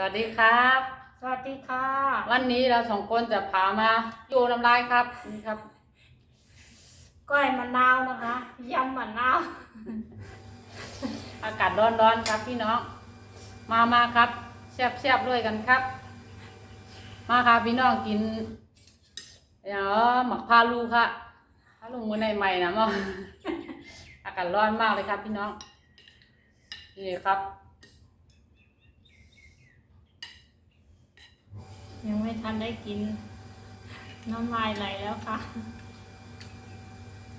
สวัสดีครับ สวัสดีค่ะ วันนี้เราสองคนจะพามาโยน้ำลายครับนี่ครับ ก้อยมะนาวนะคะยำมะนาว อากาศร้อนๆครับพี่น้อง มามาครับแซ่บๆด้วยกันครับ มาครับพี่น้องกินเดี๋ยวหมักพาลูค่ะพาลุงมือในใหม่นะมั้งอากาศร้อนมากเลยครับพี่น้องนี่ครับ ยังไม่ทันได้กิน น้ำลายไหลแล้วค่ะ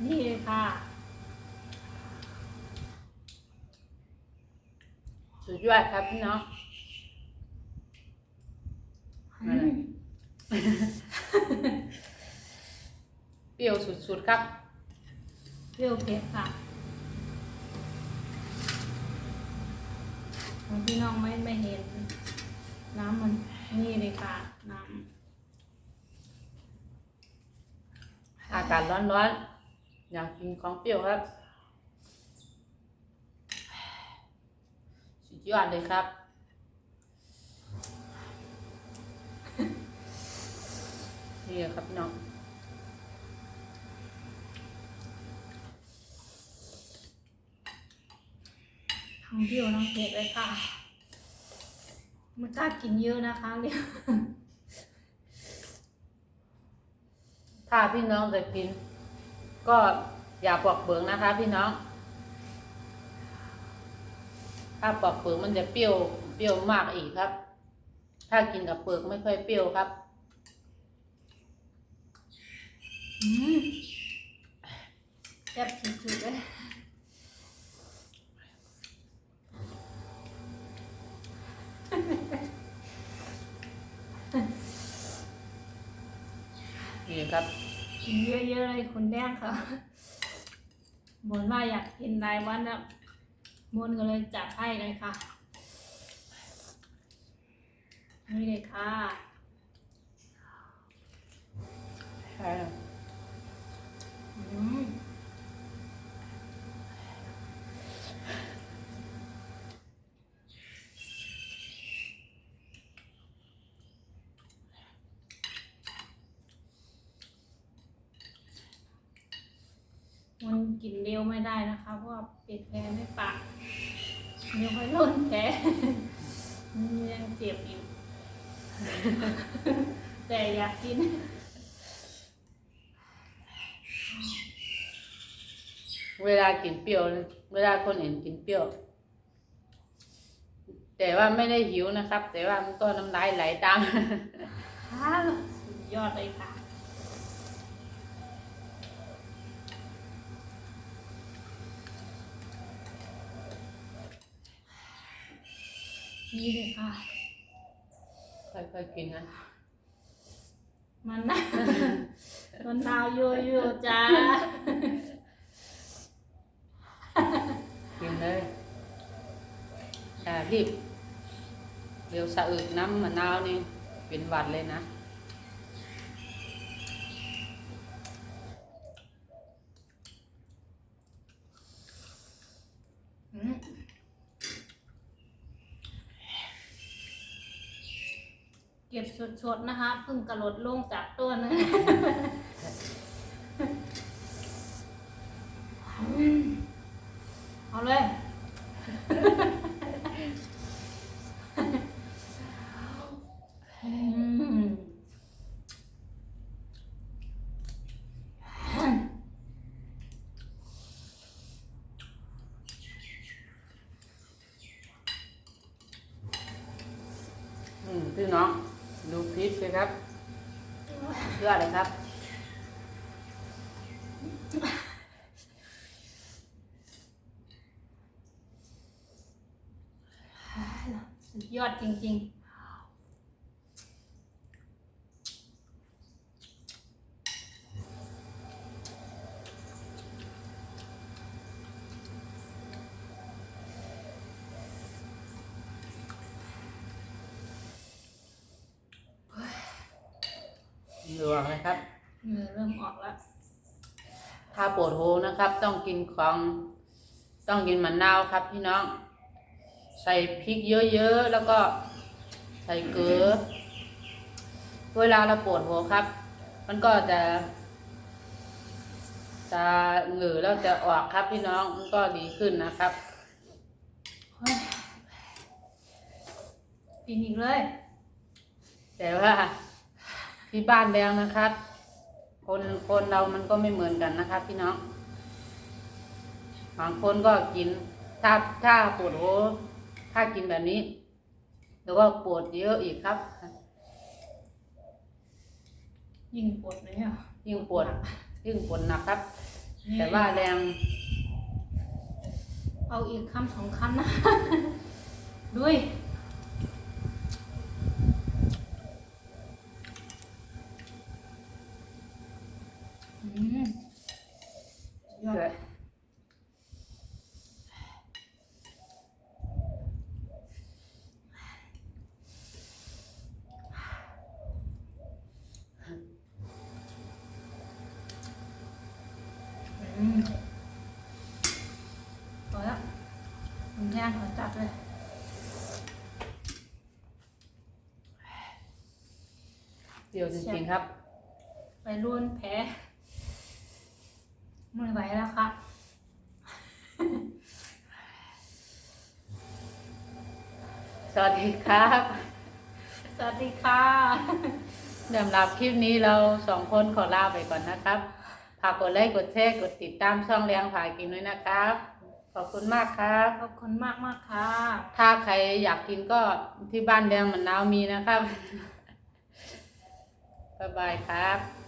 นี่เลยค่ะ สุดยอดครับพี่น้องอืมเปรี้ยวสุดๆครับ เปรี้ยวเผ็ดค่ะพี่น้องไม่ไม่เห็นน้ำมัน นี่เลยค่ะน้อากาศร้อนๆ อยากกินของเปรี้ยวครับสุดยอดเลยครับ นี่ครับพี่น้องำทั้งเปรี้ยวทั้งเผ็ดเลยค่ะ ไม่กล้ากินเยอะนะคะเรียกถ้าพี่น้องจะกิน ก็อย่าปอกเปลือกนะคะ พี่น้อง ถ้าปอกเปลือกมันจะเปรี้ยวเปรี้ยวมากอีกครับ ถ้ากินกับเปลือกไม่ค่อยเปรี้ยวครับอืมแซ่บสุดๆเลย นี่ ครับ กินเยอะๆเลยคุณแดงค่ะบนว่าอยากกินรายวันแล้วมนก็เลยจัดให้เลยค่ะ นี่เลยค่ะ ใช่ อืม มันกินเร็วไม่ได้นะคะ เพราะว่าปิดแผลไม่ปากเดี๋ยวค่อยล้นแผลมันยังเจ็บอยู่ แต่อยากกินเวลากินเปรี้ยว เวลาคนอื่นกินเปรี้ยว แต่ว่าไม่ได้หิวนะครับ แต่ว่ามันก็น้ำลายไหลตามค่ะสุดยอดเลยค่ะ นี่เลยค่ะ ค่อยๆกินนะ มันนะ มันนาวโยโย่จ้า กินเลยอย่ารีบเดี๋ยวสะอึกน้ำมะนาวนี่เป็นหวัดเลยนะ อืม เก็บสดๆนะคะเพิ่งกระโดดลงจากต้นนะเอาเลย อืมพี่น้อง ดูพริกสิครับ เพื่ออะไรครับสุดยอดจริง ๆ เหลืองเลยครับเหงื่อเริ่มออกแล้ว ถ้าปวดหูนะครับ ต้องกินของ ต้องกินมะนาวครับพี่น้อง ใส่พริกเยอะๆ แล้วก็ส่เกลือ เวลาเราปวดหัวครับ มันก็จะจะเหงื่อแล้วจะออกครับพี่น้อง มันก็ดีขึ้นนะครับเฮ้ยกินอีกเลย แต่ว่า ที่บ้านแดงนะครับคนคนเรามันก็ไม่เหมือนกันนะครับพี่น้องบางคนก็กินถ้าถ้าปวดหัวถ้ากินแบบนี้แล้วก็ปวดเยอะอีกครับ ยิ่งปวดเลยอะยิ่งปวด ยิ่งปวดหนักครับ แต่ว่าแรง เอาอีกคำสองคำนะด้วย อืมยอด อืมพอแล้ว คุณแท่งขอจัดเลย เดียวจริงๆครับ ไปรุ่นแพ้ไม่ไหวแล้วครับสวัสดีครับ สวัสดีค่ะสำหรับคลิปนี้เราสองคนขอลาไปก่อนนะครับ ฝากกดไลค์ กดแชร์ กดติดตามช่องเลี้ยงผากินด้วยนะครับ ขอบคุณมากครับขอบคุณมากมากๆค่ะ ถ้าใครอยากกินก็ที่บ้านแดงเหมือนนาวมีนะครับ บ๊ายบายครับ